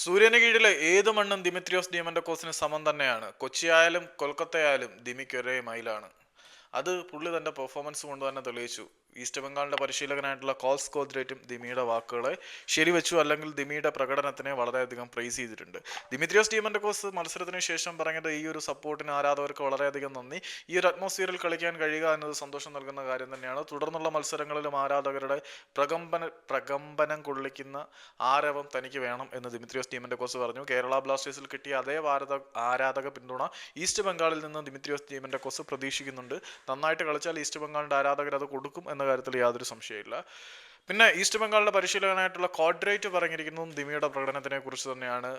സൂര്യന് കീഴിലെ ഏത് മണ്ണും ദിമിത്രിയോസ് ഡിയമൻഡോക്കോസിന് സമം തന്നെയാണ്. കൊച്ചിയായാലും കൊൽക്കത്തയായാലും ദിമിക്ക് ഒരേ മൈലാണ്. അത് പുള്ളി തന്റെ പെർഫോമൻസ് കൊണ്ട് തന്നെ തെളിയിച്ചു. ഈസ്റ്റ് ബംഗാളിന്റെ പരിശീലകനായിട്ടുള്ള കോൾസ് കോദ്രേറ്റും ദിമിയുടെ വാക്കുകളെ ശരിവെച്ചു അല്ലെങ്കിൽ ദിമിയുടെ പ്രകടനത്തിനെ വളരെയധികം പ്രൈസ് ചെയ്തിട്ടുണ്ട്. ദിമിത്രിയോസ് ടീമിന്റെ കോസ് മത്സരത്തിന് ശേഷം പറഞ്ഞത് ഈ ഒരു സപ്പോർട്ടിന് ആരാധകർക്ക് വളരെയധികം നന്ദി. ഈ ഒരു അറ്റ്മോസ്ഫിയറിൽ കളിക്കാൻ കഴിയുക എന്നത് സന്തോഷം നൽകുന്ന കാര്യം തന്നെയാണ്. തുടർന്നുള്ള മത്സരങ്ങളിലും ആരാധകരുടെ പ്രകമ്പന പ്രകമ്പനം കൊള്ളിക്കുന്ന ആരവം തനിക്ക് വേണം എന്ന് ദിമിത്രിയോസ് ടീമിന്റെ കോസ് പറഞ്ഞു. കേരള ബ്ലാസ്റ്റേഴ്സിൽ കിട്ടിയ അതേ ഭാരത ആരാധക പിന്തുണ ഈസ്റ്റ് ബംഗാളിൽ നിന്ന് ദിമിത്രിയോസ് ടീമിന്റെ കോസ് പ്രതീക്ഷിക്കുന്നുണ്ട്. നന്നായിട്ട് കളിച്ചാൽ ഈസ്റ്റ് ബംഗാളിന്റെ ആരാധകർ അത് കൊടുക്കും എന്ന കാര്യത്തിൽ യാതൊരു സംശയമില്ല പിന്നെ ഈസ്റ്റ് ബംഗാളിന്റെ പരിശീലകനായിട്ടുള്ള കോഡ്രേറ്റ് പറഞ്ഞിരിക്കുന്നതും ദിമിയുടെ പ്രകടനത്തിനെ കുറിച്ച് തന്നെയാണ്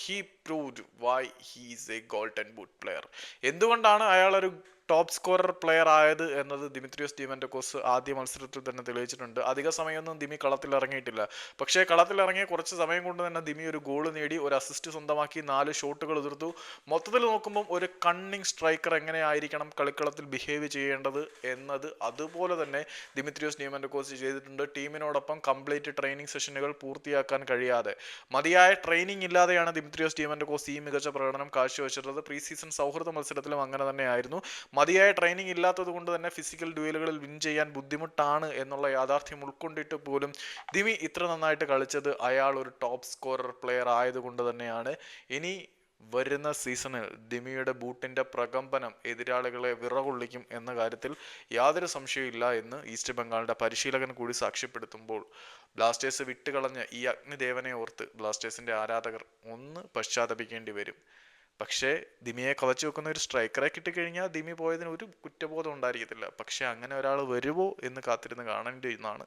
he proved why he's a golden boot player എന്തുകൊണ്ടാണ് അയാൾ ഒരു ടോപ്പ് സ്കോറർ പ്ലെയർ ആയത് എന്നത് ദിമിത്രിയോസ് ഡിമെൻഡോക്കോസ് ആദ്യ മത്സരത്തിൽ തന്നെ തെളിയിച്ചിട്ടുണ്ട്. അധിക സമയമൊന്നും ദിമി കളത്തിൽ ഇറങ്ങിയിട്ടില്ല. പക്ഷേ കളത്തിൽ ഇറങ്ങിയ കുറച്ച് സമയം കൊണ്ട് തന്നെ ദിമി ഒരു ഗോൾ നേടി ഒരു അസിസ്റ്റ് സ്വന്തമാക്കി നാല് ഷോട്ടുകൾ എതിർത്തു. മൊത്തത്തിൽ നോക്കുമ്പോൾ ഒരു കണ്ണിങ് സ്ട്രൈക്കർ എങ്ങനെയായിരിക്കണം കളിക്കളത്തിൽ ബിഹേവ് ചെയ്യേണ്ടത് എന്നത് അതുപോലെ തന്നെ ദിമിത്രിയോസ് ഡിമെൻഡോക്കോസ് ചെയ്തിട്ടുണ്ട്. ടീമിനോടൊപ്പം കംപ്ലീറ്റ് ട്രെയിനിങ് സെഷനുകൾ പൂർത്തിയാക്കാൻ കഴിയാതെ. മതിയായ ട്രെയിനിങ് ഇല്ലാതെയാണ് ദിമിത്രിയോസ് ഡിമെൻഡോക്കോസ് ഈ മികച്ച പ്രകടനം കാഴ്ചവെച്ചിട്ടുള്ളത്. പ്രീ സീസൺ സൗഹൃദ മത്സരത്തിലും അങ്ങനെ തന്നെയായിരുന്നു. മതിയായ ട്രെയിനിങ് ഇല്ലാത്തത് കൊണ്ട് തന്നെ ഫിസിക്കൽ ഡ്യൂലുകളിൽ വിൻ ചെയ്യാൻ ബുദ്ധിമുട്ടാണ് എന്നുള്ള യാഥാർത്ഥ്യം ഉൾക്കൊണ്ടിട്ട് പോലും ദിവി ഇത്ര നന്നായിട്ട് കളിച്ചത് അയാൾ ഒരു ടോപ്പ് സ്കോറർ പ്ലെയർ ആയതുകൊണ്ട് തന്നെയാണ്. ഇനി വരുന്ന സീസണിൽ ദിമിയുടെ ബൂട്ടിന്റെ പ്രകമ്പനം എതിരാളികളെ വിറകൊള്ളിക്കും എന്ന കാര്യത്തിൽ യാതൊരു സംശയമില്ല എന്ന് ഈസ്റ്റ് ബംഗാളിന്റെ പരിശീലകൻ കൂടി സാക്ഷ്യപ്പെടുത്തുമ്പോൾ ബ്ലാസ്റ്റേഴ്സ് വിട്ടുകളഞ്ഞ ഈ അഗ്നിദേവനെ ഓർത്ത് ബ്ലാസ്റ്റേഴ്സിന്റെ ആരാധകർ ഒന്ന് പശ്ചാത്തപിക്കേണ്ടി വരും. പക്ഷേ ദിമിയെ കളച്ചു വെക്കുന്ന ഒരു സ്ട്രൈക്കറെ കിട്ടിക്കഴിഞ്ഞാൽ ദിമി പോയതിന് ഒരു കുറ്റബോധം ഉണ്ടായിരിക്കത്തില്ല. പക്ഷേ അങ്ങനെ ഒരാൾ വരുമോ എന്ന് കാത്തിരുന്ന് കാണേണ്ടി എന്നാണ്